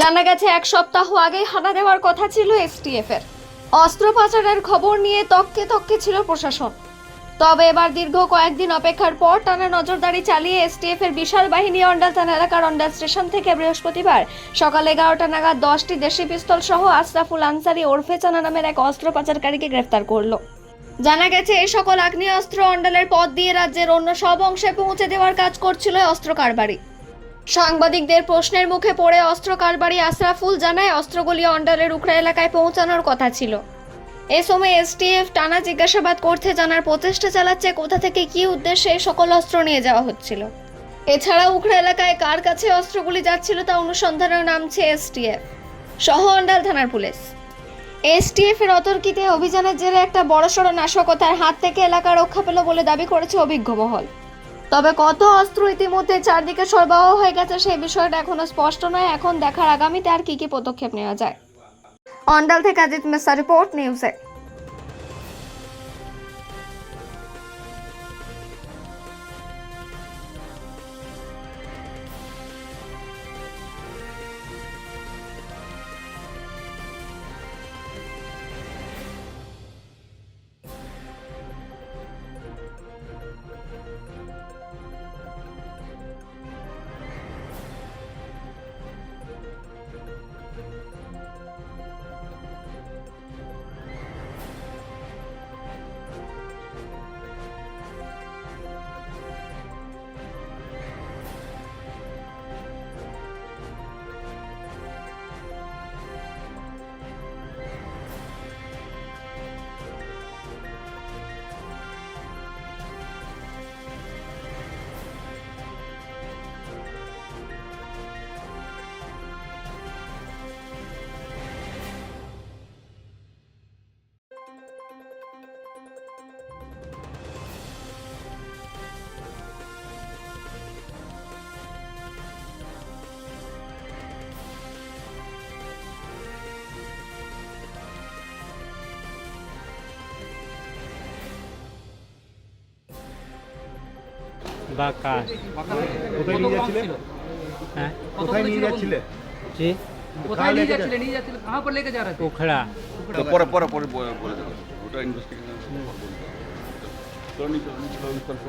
জানা গেছে, এক সপ্তাহ আগেই হানা দেওয়ার কথা ছিল এসটিএফ এর অস্ত্র পাচারের খবর নিয়ে তককে তককে ছিল প্রশাসন। তবে এবার দীর্ঘ কয়েকদিন অপেক্ষার পর টানা নজরদারি চালিয়ে এসটিএফ এর বিশাল বাহিনী অন্ডাল থানা এলাকার অন্ডাল স্টেশন থেকে বৃহস্পতিবার সকাল এগারোটা নাগাদ দশটি দেশি পিস্তল সহ আশরাফুল আনসারি ওরফে চানা নামের এক অস্ত্র পাচারকারীকে গ্রেফতার করল। জানা গেছে এই সকল আগ্নেয়াস্ত্র অন্ডালের পথ দিয়ে রাজ্যের অন্য সব অংশে পৌঁছে দেওয়ার কাজ করছিল অস্ত্র কারবারি সাংবাদিকদের প্রশ্নের মুখে পড়ে অস্ত্র কারবারি আশরাফুল জানায়, অস্ত্রগুলি অন্ডালের উখড়া এলাকায় পৌঁছানোর কথা ছিল। এ সময় এসটিএফ টানা জিজ্ঞাসাবাদ করতে জানার প্রচেষ্টা চালাচ্ছে, কোথা থেকে কী উদ্দেশ্যে সকল অস্ত্র নিয়ে যাওয়া হচ্ছিল। এছাড়া উখড়া এলাকায় কার কাছে অস্ত্রগুলি যাচ্ছিল তা অনুসন্ধানেও নামছে এসটিএফ। সহ অন্ডাল থানার পুলিশ। এসটিএফ এর অতর্কিতে অভিযানের জেরে একটা বড়সড় নাশকতার হাত থেকে এলাকা রক্ষা পেল বলে দাবি করেছে অভিজ্ঞ মহল। তবে কত অস্ত্র ইতিমধ্যে চারদিকে সরবরাহ হয়ে গেছে সেই বিষয়টা এখনও স্পষ্ট নয়। এখন দেখার আগামীতে আর কি কি পদক্ষেপ নেওয়া যায়। অন্ডাল থেকে অজিত মেসা রিপোর্ট, নিউজে। বা কার কোথায় নিয়ে যাচ্ছিলে হ্যাঁ কোথায় নিয়ে যাচ্ছিলে জি কোথায় নিয়ে যাচ্ছিলে নিয়ে যাচ্ছিলে कहाँ पर लेके जा रहे थे উখড়া তো পরে পরে পরে বলে বলে দেবো ওটা ইনভেস্টিগেশন চলো নিচে চলো নিচে চলো